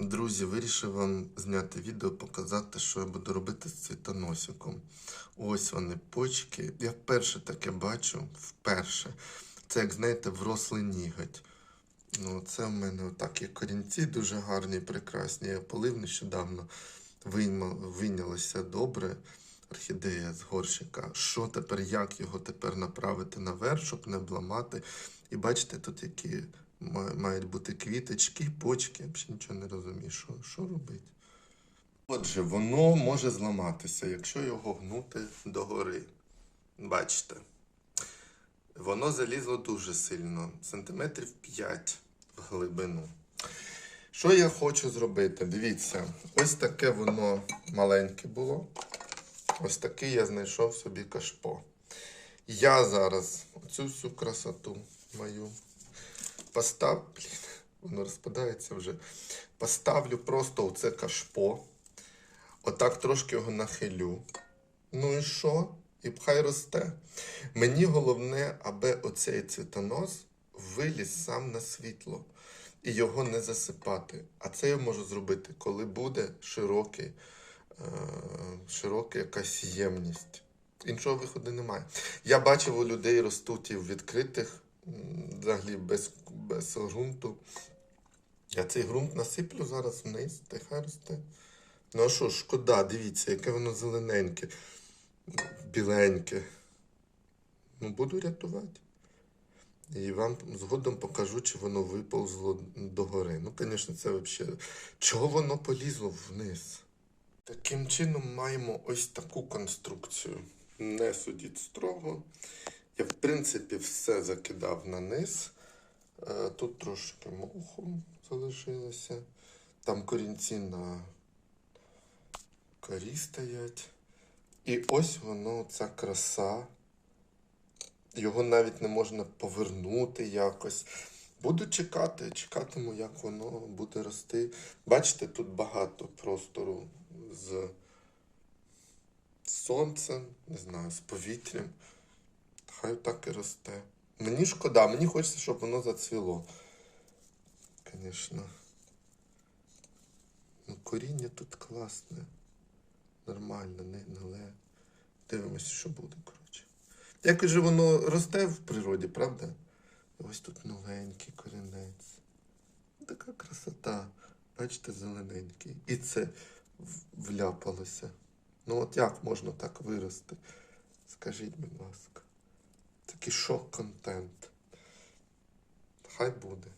Друзі, вирішив вам зняти відео, показати, що я буду робити з цвітоносиком. Ось вони, почки. Я вперше таке бачу, вперше. Це, як знаєте, врослий ніготь. Ну, це в мене отак є корінці дуже гарні, прекрасні. Я полив нещодавно, вийнялося добре. Орхідея з горщика. Що тепер, як його тепер направити наверх, щоб не обламати. І бачите, тут які мають бути квіточки, почки. Я взагалі нічого не розумію, що, що робити. Отже, воно може зламатися, якщо його гнути догори. Бачите. Воно залізло дуже сильно, сантиметрів 5 в глибину. Що я хочу зробити? Дивіться, ось таке воно маленьке було. Ось такий я знайшов собі кашпо. Я зараз оцю всю красоту мою постав... Блін, воно розпадається вже. Поставлю просто оце кашпо. Отак трошки його нахилю. Ну і що? І хай росте. Мені головне, аби оцей цвітонос виліз сам на світло і його не засипати. А це я можу зробити, коли буде широкий, е, широка якась ємність. Іншого виходу немає. Я бачив у людей ростуть і в відкритих, взагалі без, без ґрунту. Я цей ґрунт насиплю зараз вниз, та й хай росте. Ну а що, шкода, дивіться, яке воно зелененьке, біленьке. Ну, буду рятувати. І вам згодом покажу, чи воно виповзло догори. Ну, звісно, це взагалі. Чого воно полізло вниз? Таким чином маємо ось таку конструкцію. Не судіть строго. Я, в принципі, все закидав на низ. Е, Тут трошки моху залишилося. Там корінці на корі стоять. І ось воно, ця краса. Його навіть не можна повернути якось. Буду чекати, чекатиму, як воно буде рости. Бачите, тут багато простору з сонцем, не знаю, з повітрям. Хай так і росте. Мені шкода, мені хочеться, щоб воно зацвіло. Звісно. Ну, коріння тут класне. Нормально, не гниле. Дивимося, що буде, коротше. Якось же воно росте в природі, правда? Ось тут новенький корінець. Така красота. Бачите, зелененький. І це вляпалося. Ну от як можна так вирости? Скажіть, будь ласка. Такий шок-контент. Хай буде.